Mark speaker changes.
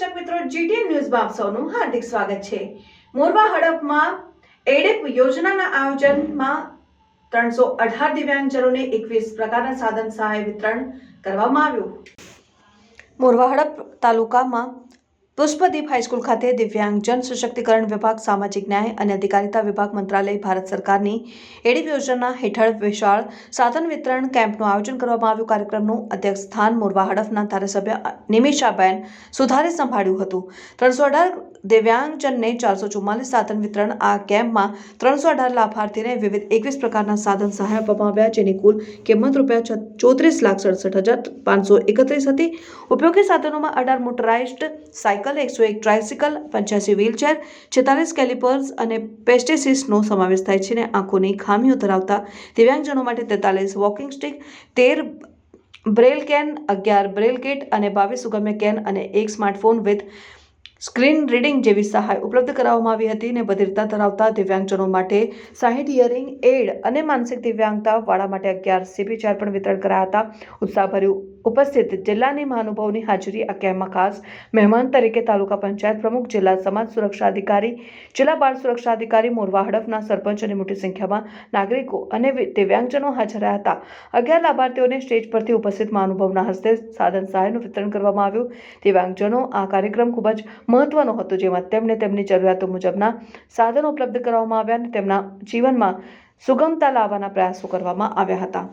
Speaker 1: ન્યૂઝમાં આપ સૌનું હાર્દિક સ્વાગત છે. મોરવા હડપમાં એડેપ યોજનાના આયોજનમાં ત્રણસો અઢાર દિવ્યાંગજનોને એકવીસ પ્રકારના સાધન સહાય વિતરણ કરવામાં આવ્યું. મોરવા હડપ તાલુકામાં પુષ્પદીપ હાઈસ્કૂલ ખાતે દિવ્યાંગજન સશક્તિકરણ વિભાગ, સામાજિક ન્યાય અને અધિકારિતા વિભાગ મંત્રાલય, ભારત સરકારની એડીપ યોજના હેઠળ વિશાળ સાધન વિતરણ કેમ્પનું આયોજન કરવામાં આવ્યું. કાર્યક્રમનું અધ્યક્ષ સ્થાન મોરવા હડફના ધારાસભ્ય નિમિષાબેન સુધારે સંભાળ્યું હતું. ત્રણસો અઢાર દિવ્યાંગજનને ચારસો ચુમ્માલીસ સાધન વિતરણ આ કેમ્પમાં ત્રણસો અઢાર લાભાર્થીને વિવિધ એકવીસ પ્રકારના સાધન સહાય આપવામાં આવ્યા, જેની કુલ કિંમત રૂપિયા ચોત્રીસ લાખ સડસઠ હજાર પાંચસો એકત્રીસ હતી. ઉપયોગી સાધનોમાં અઢાર મોટરાઇઝ્ડ સાયકલ એકસો એક ટ્રાયસિકલ પંચ્યાસી વ્હીલચેર છેતાલીસ કેલિપર્સ અને પેસ્ટિસિસનો સમાવેશ થાય છે અને આંખોની ખામીઓ ધરાવતા દિવ્યાંગજનો માટે તેતાલીસ વોકિંગ સ્ટિક તેર બ્રેલ કેન, અગિયાર બ્રેલ કિટ અને બાવીસ સુગમ્ય કેન અને એક સ્માર્ટફોન વિથ સ્ક્રીન રીડિંગ જેવી સહાય ઉપલબ્ધ કરાવવામાં આવી હતી અને બધિરતા ધરાવતા દિવ્યાંગજનો માટે સાહીઠ હિયરિંગ એડ અને માનસિક દિવ્યાંગતા વાળા માટે અગિયાર સીપી ચાર પણ વિતરણ કરાયા હતા. ઉત્સાહભર્યું ઉપસ્થિત જિલ્લાની મહાનુભાવની હાજરી આ કેમ્પમાં ખાસ મહેમાન તરીકે તાલુકા પંચાયત પ્રમુખ, જિલ્લા સમાજ સુરક્ષા અધિકારી, જિલ્લા બાળ સુરક્ષા અધિકારી, મોરવા હડફના સરપંચ અને મોટી સંખ્યામાં નાગરિકો અને દિવ્યાંગજનો હાજર રહ્યા હતા. અગિયાર લાભાર્થીઓને સ્ટેજ પરથી ઉપસ્થિત મહાનુભાવના હસ્તે સાધન સહાયનું વિતરણ કરવામાં આવ્યું. દિવ્યાંગજનો આ કાર્યક્રમ ખૂબ જ મહત્વનો હતો. જેમાં તેમને તેમની જરૂરિયાતો મુજબના સાધનો ઉપલબ્ધ કરવામાં આવ્યા અને તેમના જીવનમાં સુગમતા લાવવાના પ્રયાસો કરવામાં આવ્યા હતા.